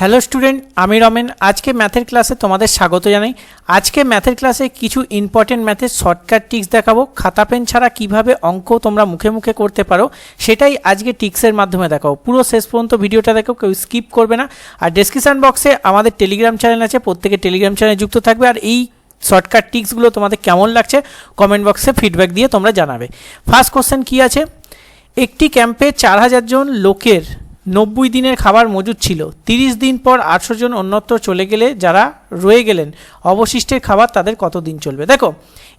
Hello student আমি রমেন। আজকে ম্যাথের ক্লাসে তোমাদের স্বাগত জানাই। আজকে ম্যাথের ক্লাসে কিছু ইম্পর্টেন্ট ম্যাথের শর্টকাট টিক্স দেখাবো। খাতা পেন ছাড়া কীভাবে অঙ্ক তোমরা মুখে মুখে করতে পারো, সেটাই আজকে টিক্সের মাধ্যমে দেখাবো। পুরো শেষ পর্যন্ত ভিডিওটা দেখো, কেউ স্কিপ করবে না। আর ডেসক্রিপশান বক্সে আমাদের টেলিগ্রাম চ্যানেল আছে, প্রত্যেকে টেলিগ্রাম চ্যানেলে যুক্ত থাকবে। আর এই শর্টকাট টিক্সগুলো তোমাদের কেমন লাগছে কমেন্ট বক্সে ফিডব্যাক দিয়ে তোমরা জানাবে। ফার্স্ট কোশ্চেন কী আছে? একটি ক্যাম্পে চার হাজার জন লোকের নব্বই দিনের খাবার মজুদ ছিল। তিরিশ দিন পর আটশো জন অন্যত্র চলে গেলে যারা রয়ে গেলেন, অবশিষ্টের খাবার তাদের কত দিন চলবে? দেখো,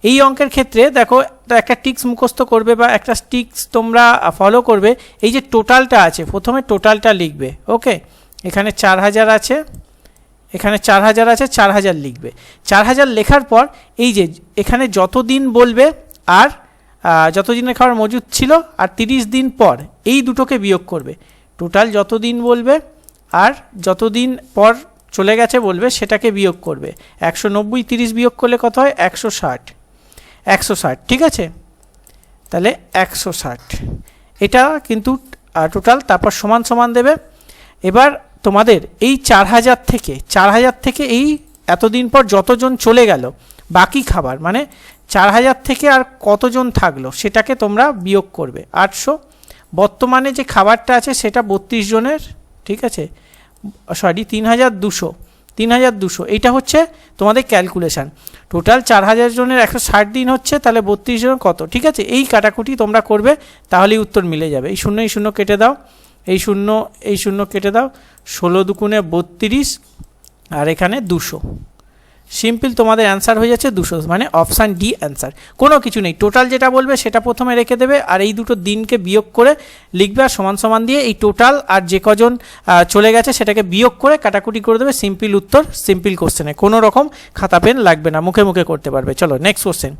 এই অঙ্কের ক্ষেত্রে দেখো একটা টিক্স মুখস্থ করবে বা একটা টিক্স তোমরা ফলো করবে। এই যে টোটালটা আছে, প্রথমে টোটালটা লিখবে ওকে এখানে চার হাজার আছে, এখানে চার হাজার আছে, চার হাজার লিখবে। চার হাজার লেখার পর এই যে এখানে যত দিন বলবে আর যত দিনের খাবার মজুদ ছিল আর তিরিশ দিন পর এই দুটোকে বিয়োগ করবে। টোটাল যত দিন বলবে আর যত দিন পর চলে গেছে বলবে, সেটাকে বিয়োগ করবে। একশো নব্বই তিরিশ বিয়োগ করলে কত হয়? একশো ষাট। একশো ষাট, ঠিক আছে? তাহলে একশো ষাট। এটা কিন্তু টোটাল তারপর সমান সমান দেবে। এবার তোমাদের এই চার হাজার থেকে, চার হাজার থেকে এই এতদিন পর যতজন চলে গেল, বাকি খাবার মানে চার হাজার থেকে আর কতজন থাকল, সেটাকে তোমরা বিয়োগ করবে। আটশো বর্তমানে যে খাবারটা আছে সেটা বত্রিশ জনের, ঠিক আছে? সরি, তিন হাজার দুশো, তিন হাজার দুশো। এইটা হচ্ছে তোমাদের ক্যালকুলেশান টোটাল চার হাজার জনের একশো ষাট দিন হচ্ছে, তাহলে বত্রিশ জন কত? ঠিক আছে? এই কাটাকুটি তোমরা করবে, তাহলেই উত্তর মিলে যাবে। এই শূন্য এই শূন্য কেটে দাও। এই শূন্য এই শূন্য কেটে দাও। ষোলো দুগুণে বত্রিশ, আর এখানে দুশো। সিম্পল তোমাদের অ্যান্সার হয়ে যাচ্ছে দুশো মানে অপশান ডি অ্যান্সার। কোনো কিছু নেই। টোটাল যেটা বলবে সেটা প্রথমে রেখে দেবে আর এই দুটো দিনকে বিয়োগ করে লিখবে আর সমান সমান দিয়ে এই টোটাল আর যে কজন চলে গেছে সেটাকে বিয়োগ করে কাটাকুটি করে দেবে সিম্পল উত্তর, সিম্পল কোশ্চেনে। কোনো রকম খাতা পেন লাগবে না, মুখে মুখে করতে পারবে। চলো নেক্সট কোশ্চেন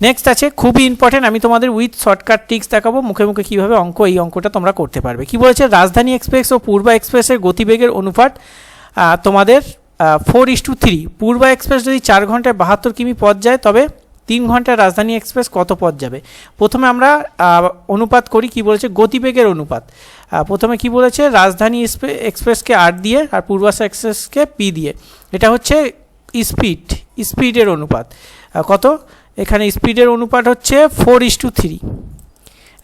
নেক্সট আছে, খুবই ইম্পর্টেন্ট আমি তোমাদের উইথ শর্টকাট টিক্স দেখাবো, মুখে মুখে কীভাবে অঙ্ক, এই অঙ্কটা তোমরা করতে পারবে। কি বলেছে? রাজধানী এক্সপ্রেস ও পূর্বা এক্সপ্রেসের গতিবেগের অনুপাত তোমাদের four is to three Purba express যদি চার ঘন্টায় বাহাত্তর কিমি পথ যায়, তবে তিন ঘন্টায় রাজধানী এক্সপ্রেস কত পথ যাবে? প্রথমে আমরা অনুপাত করি, কি বলেছে? গতিবেগের অনুপাত। প্রথমে কি বলেছে? রাজধানী এক্সপ্রে- এক্সপ্রেসকে আর দিয়ে আর পূর্বাশা এক্সপ্রেসকে পি দিয়ে। এটা হচ্ছে স্পিড স্পিডের অনুপাত। কত? এখানে স্পিডের অনুপাত হচ্ছে four is to three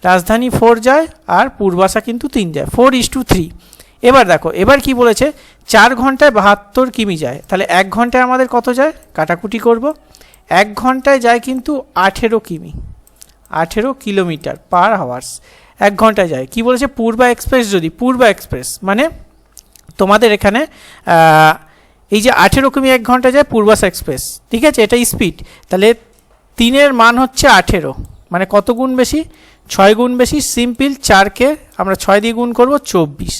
Rajdhani four যায় আর পূর্বাশা কিন্তু তিন যায়। ফোর ইস টু থ্রি এবার দেখো, এবার কি বলেছে? চার ঘন্টায় বাহাত্তর কিমি যায়। তাহলে এক ঘন্টায় আমাদের কত যায়? কাটাকুটি করব। এক ঘন্টায় যায় কিন্তু আঠেরো কিমি। আঠেরো কিলোমিটার পার আওয়ার্স এক ঘন্টায় যায়। কি বলেছে? পূর্বা এক্সপ্রেস যদি, পূর্বা এক্সপ্রেস মানে তোমাদের এখানে এই যে আঠেরো কিমি এক ঘণ্টা যায় পূর্বাশা এক্সপ্রেস, ঠিক আছে? এটা স্পিড তাহলে তিনের মান হচ্ছে আঠেরো। মানে কত গুণ বেশি? ছয় গুণ বেশি, সিম্পল চারকে আমরা ছয় দিয়ে গুণ করব চব্বিশ।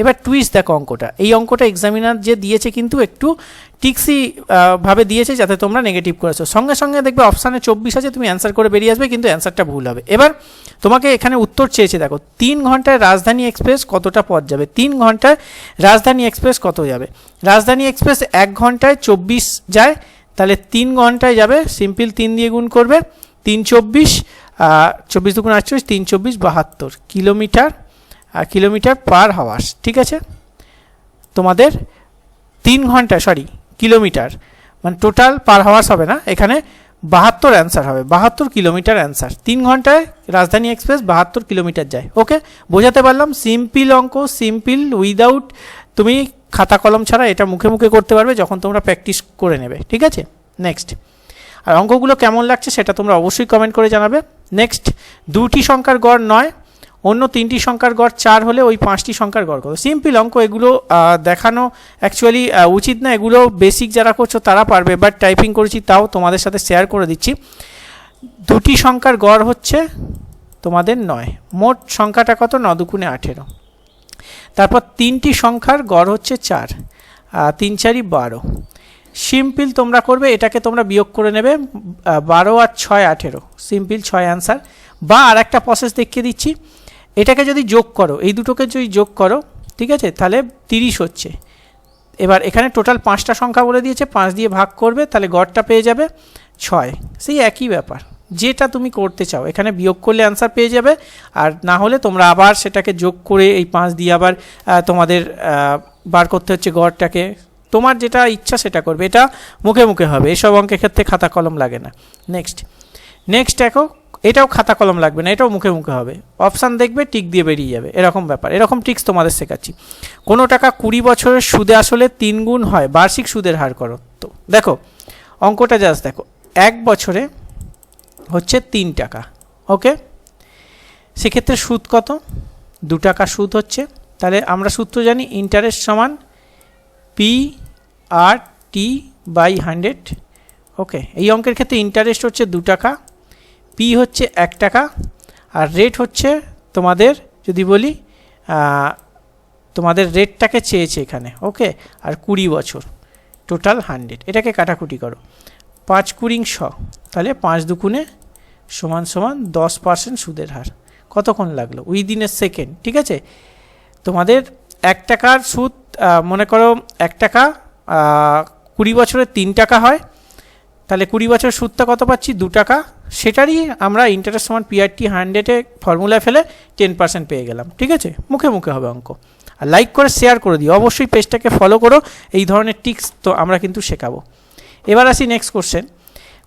এবার টুইস্ট দেখো অঙ্কটা। এই অঙ্কটা এক্সামিনার যে দিয়েছে কিন্তু একটু টিক্সি ভাবে দিয়েছে যাতে তোমরা নেগেটিভ করেছ। সঙ্গে সঙ্গে দেখবে অপশানে চব্বিশ আছে, তুমি অ্যান্সার করে বেরিয়ে আসবে, কিন্তু অ্যান্সারটা ভুল হবে। এবার তোমাকে এখানে উত্তর চেয়েছে, দেখো, তিন ঘন্টায় রাজধানী এক্সপ্রেস কতটা পথ যাবে? তিন ঘন্টায় রাজধানী এক্সপ্রেস কত যাবে? রাজধানী এক্সপ্রেস এক ঘন্টায় চব্বিশ যায়, তাহলে তিন ঘন্টায় যাবে, সিম্পল তিন দিয়ে গুণ করবে, তিন চব্বিশ চব্বিশ দুগুণ আটচল্লিশ, তিন চব্বিশ, বাহাত্তর কিলোমিটার কিলোমিটার পার হাওয়ার্স ঠিক আছে? তোমাদের তিন ঘণ্টা সরি কিলোমিটার মানে টোটাল পার হাওয়ার্স হবে না, এখানে বাহাত্তর অ্যান্সার হবে, বাহাত্তর কিলোমিটার অ্যান্সার তিন ঘন্টায় রাজধানী এক্সপ্রেস বাহাত্তর কিলোমিটার যায় ওকে বোঝাতে পারলাম সিম্পল অঙ্ক সিম্পল উইদাউট তুমি খাতা কলম ছাড়া এটা মুখে মুখে করতে পারবে যখন তোমরা প্র্যাকটিস করে নেবে, ঠিক আছে? নেক্সট আর অঙ্কগুলো কেমন লাগছে সেটা তোমরা অবশ্যই কমেন্ট করে জানাবে। নেক্সট দুটি সংখ্যার গড় নয়, অন্য তিনটি সংখ্যার গড় চার হলে ওই পাঁচটি সংখ্যার গড় কত? সিম্পল অঙ্ক, এগুলো দেখানো অ্যাকচুয়ালি উচিত না, এগুলো বেসিক যারা করছ তারা পারবে বাট টাইপিং করেছি তাও তোমাদের সাথে শেয়ার করে দিচ্ছি। দুটি সংখ্যার গড় হচ্ছে তোমাদের নয়, মোট সংখ্যাটা কত? ন দুগুণে আঠেরো। তারপর তিনটি সংখ্যার গড় হচ্ছে চার তিন চারি বারো। সিম্পল তোমরা করবে, এটাকে তোমরা বিয়োগ করে নেবে বারো আর ছয় আঠেরো। সিম্পল ছয় অ্যান্সার বা আর একটা প্রসেস দেখিয়ে দিচ্ছি। এটাকে যদি যোগ করো, এই দুটোকে যদি যোগ করো, ঠিক আছে, তাহলে তিরিশ হচ্ছে। এবার এখানে টোটাল পাঁচটা সংখ্যা বলে দিয়েছে, পাঁচ দিয়ে ভাগ করবে, তাহলে গড়টা পেয়ে যাবে ছয়। সেই একই ব্যাপার। যেটা তুমি করতে চাও, এখানে বিয়োগ করলে অ্যান্সার পেয়ে যাবে, আর না হলে তোমরা আবার সেটাকে যোগ করে এই পাঁচ দিয়ে আবার তোমাদের বার করতে হচ্ছে গড়টাকে। তোমার যেটা ইচ্ছা সেটা করবে, এটা মুখে মুখে হবে, এসব অঙ্কের ক্ষেত্রে খাতা কলম লাগে না। নেক্সট নেক্সট দেখো, এটাও খাতা কলম লাগবে না, এটাও মুখে মুখে হবে। অপশান দেখবে টিক দিয়ে বেরিয়ে যাবে, এরকম ব্যাপার, এরকম টিক্স তোমাদের শেখাচ্ছি। কোনো টাকা কুড়ি বছরের সুদে আসলে তিন গুণ হয়, বার্ষিক সুদের হার করো। তো দেখো, অঙ্কটা জাস্ট দেখো, এক বছরে হচ্ছে তিন টাকা ওকে সেক্ষেত্রে সুদ কত? দু টাকা সুদ হচ্ছে, তাহলে আমরা সূত্র জানি ইন্টারেস্ট সমান P R T by hundred okay এই অঙ্কের ক্ষেত্রে ইন্টারেস্ট হচ্ছে দু টাকা পি হচ্ছে এক টাকা, আর রেট হচ্ছে তোমাদের, যদি বলি তোমাদের রেটটাকে চেয়েছে এখানে ওকে আর কুড়ি বছর টোটাল হান্ড্রেড এটাকে কাটাকুটি করো। পাঁচ কুড়িং শ, তাহলে পাঁচ দুকুনে সমান সমান দশ পার্সেন্ট সুদের হার। কতক্ষণ লাগল? উইদিনের সেকেন্ড ঠিক আছে? তোমাদের এক টাকার সুদ মনে করো এক টাকা কুড়ি বছরে তিন টাকা হয়, তাহলে কুড়ি বছর সুদটা কত পাচ্ছি? দু টাকা। সেটারই আমরা ইন্টারেস্ট সমান পিআরটি হান্ড্রেডে ফর্মুলায় ফেলে টেন পার্সেন্ট পেয়ে গেলাম, ঠিক আছে? মুখে মুখে হবে অঙ্ক। আর লাইক করে শেয়ার করে দিও। অবশ্যই পেজটাকে ফলো করো। এই ধরনের টিক্স তো আমরা কিন্তু শেখাবো। এবার আসি নেক্সট কোশ্চেন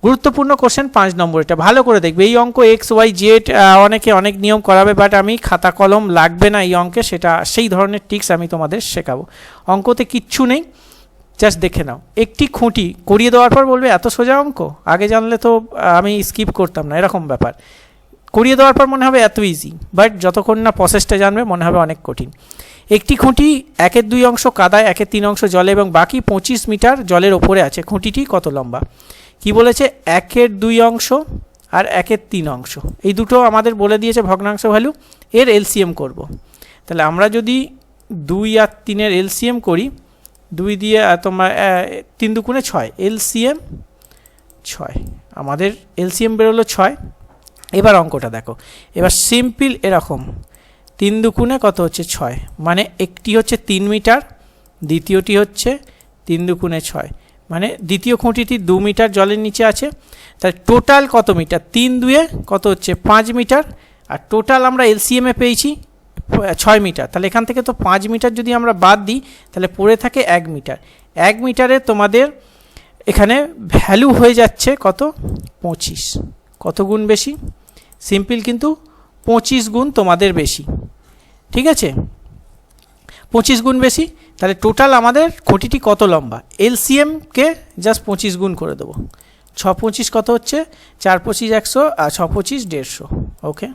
গুরুত্বপূর্ণ কোশ্চেন পাঁচ নম্বর। এটা ভালো করে দেখবে। এই অঙ্ক এক্স ওয়াই জেড অনেকে অনেক নিয়ম করাবে বাট আমি খাতা, কলম লাগবে না এই অঙ্কে। সেটা সেই ধরনের টিক্স আমি তোমাদের শেখাবো। অঙ্কতে কিচ্ছু নেই। জাস্ট দেখে নাও। একটি খুঁটি করিয়ে দেওয়ার পর বলবে, এত সোজা অঙ্ক? আগে জানলে তো আমি স্কিপ করতাম না। এরকম ব্যাপার। করিয়ে দেওয়ার পর মনে হবে এত ইজি বাট যতক্ষণ না প্রসেসটা জানবে, মনে হবে অনেক কঠিন। একটি খুঁটি একের দুই অংশ কাদায়, একের তিন অংশ জলে এবং বাকি পঁচিশ মিটার জলের ওপরে আছে। খুঁটিটি কত লম্বা? কি বলেছে? একের দুই অংশ আর একের তিন অংশ। এই দুটো আমাদের বলে দিয়েছে ভগ্নাংশ ভ্যালু। এর এলসিএম করব। তাহলে আমরা যদি দুই আর তিনের এলসিএম করি, দুই দিয়ে তোমার তিন দুগুণে ছয়, এলসিএম ছয়। আমাদের এলসিএম বেরোলো ছয়। এবার অঙ্কটা দেখো। এবার সিম্পল এরকম। তিন দুগুণে কত হচ্ছে? ছয়। মানে একটি হচ্ছে তিন মিটার, দ্বিতীয়টি হচ্ছে তিন দুগুণে ছয়। মানে দ্বিতীয় খুঁটিটি দু মিটার জলের নিচে আছে। তাহলে টোটাল কত মিটার? তিন দুয়ে কত হচ্ছে? পাঁচ মিটার। আর টোটাল আমরা এলসিএমে পেয়েছি ছয় মিটার। তাহলে এখান থেকে তো পাঁচ মিটার যদি আমরা বাদ দিই, তাহলে পড়ে থাকে এক মিটার। এক মিটারে তোমাদের এখানে ভ্যালু হয়ে যাচ্ছে কত? পঁচিশ। কত গুণ বেশি? সিম্পল কিন্তু পঁচিশ গুণ তোমাদের বেশি। ঠিক আছে? পঁচিশ গুণ বেশি। তাহলে টোটাল আমাদের খুঁটিটি কত লম্বা? এলসিএমকে জাস্ট পঁচিশ গুণ করে দেবো। ছ পঁচিশ কত হচ্ছে? চার পঁচিশ একশো, আর ছ পঁচিশ দেড়শো ওকে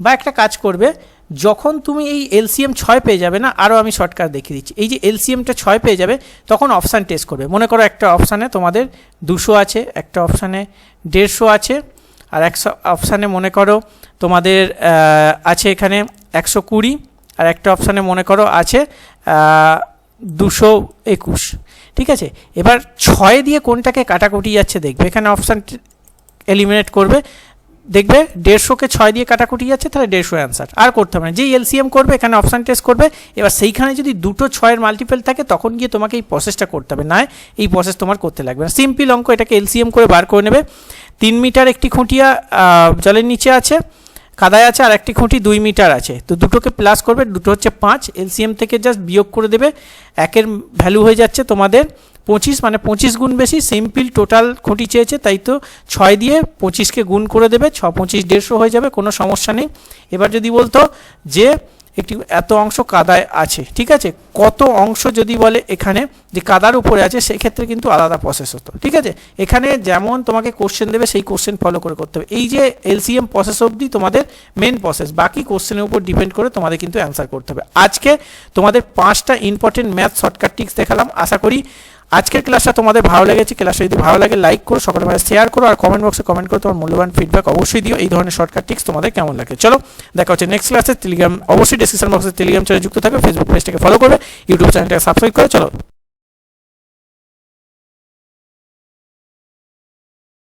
বা একটা কাজ করবে, যখন তুমি এই এলসিএম ছয় পেয়ে যাবে না আরও আমি শর্টকাট দেখিয়ে দিচ্ছি। এই যে এলসিএমটা ছয় পেয়ে যাবে, তখন অপশান টেস্ট করবে। মনে করো একটা অপশানে তোমাদের দুশো আছে, একটা অপশানে দেড়শো আছে, আর একশো অপশানে মনে করো তোমাদের আছে এখানে একশো কুড়ি আর একটা অপশানে মনে করো আছে দুশো একুশ। ঠিক আছে? এবার ছয় দিয়ে কোনটাকে কাটাকুটি যাচ্ছে দেখবে। এখানে অপশান এলিমিনেট করবে। দেখবে দেড়শোকে ছয় দিয়ে কাটাকুটি যাচ্ছে, তাহলে দেড়শো অ্যান্সার আর করতে হবে না। যেই এলসিএম করবে, এখানে অপশান টেস্ট করবে। এবার সেইখানে যদি দুটো ছয়ের মাল্টিপল থাকে, তখন গিয়ে তোমাকে এই প্রসেসটা করতে হবে। না এই প্রসেস তোমার করতে লাগবে না। সিম্পল অঙ্ক, এটাকে এলসিএম করে বার করে নেবে। তিন মিটার একটি খুঁটিয়া জলের নিচে আছে। কাদায় আছে আর একটি খুঁটি দুই মিটার আছে। তো দুটোকে প্লাস করবে, দুটো হচ্ছে পাঁচ এলসিএম থেকে জাস্ট বিয়োগ করে দেবে। একের ভ্যালু হয়ে যাচ্ছে তোমাদের পঁচিশ মানে পঁচিশ গুণ বেশি সিম্পল টোটাল খুঁটি চেয়েছে, তাই তো ছয় দিয়ে পঁচিশকে গুণ করে দেবে, ছ, পঁচিশ, দেড়শো হয়ে যাবে, কোনো সমস্যা নেই। এবার যদি বলতো যে একটি, এত অংশ কাদায় আছে, ঠিক আছে? কত অংশ যদি বলে এখানে যে কাদার উপরে আছে, সেক্ষেত্রে কিন্তু আলাদা প্রসেস হতো, ঠিক আছে? এখানে যেমন তোমাকে কোশ্চেন দেবে, সেই কোশ্চেন ফলো করে করতে হবে। এই যে এলসিএম প্রসেস অবধি তোমাদের মেন প্রসেস বাকি কোশ্চেনের উপর ডিপেন্ড করে তোমাদের কিন্তু অ্যান্সার করতে হবে। আজকে তোমাদের পাঁচটা ইম্পর্টেন্ট ম্যাথ শর্টকাট টিক্স দেখালাম। আশা করি আজকের ক্লাসটা তোমাদের ভালো লেগেছে, ক্লাসটা যদি ভালো লাগে লাইক করো, সকলের মাঝে শেয়ার করো, আর কমেন্ট বক্সে কমেন্ট করো তোমার মূল্যবান ফিডব্যাক অবশ্যই দিও। এই ধরনের শর্টকাট টিক্স তোমাদের কেমন লাগে? চলো, দেখা হচ্ছে নেক্সট ক্লাসে টেলিগ্রাম অবশ্যই ডিসক্রিপশন বক্সে টেলিগ্রাম চ্যানেল যুক্ত থাকবে ফেসবুক পেজটাকে ফলো করবে ইউটিউব চ্যানেলটাকে সাবস্ক্রাইব করে। চলো।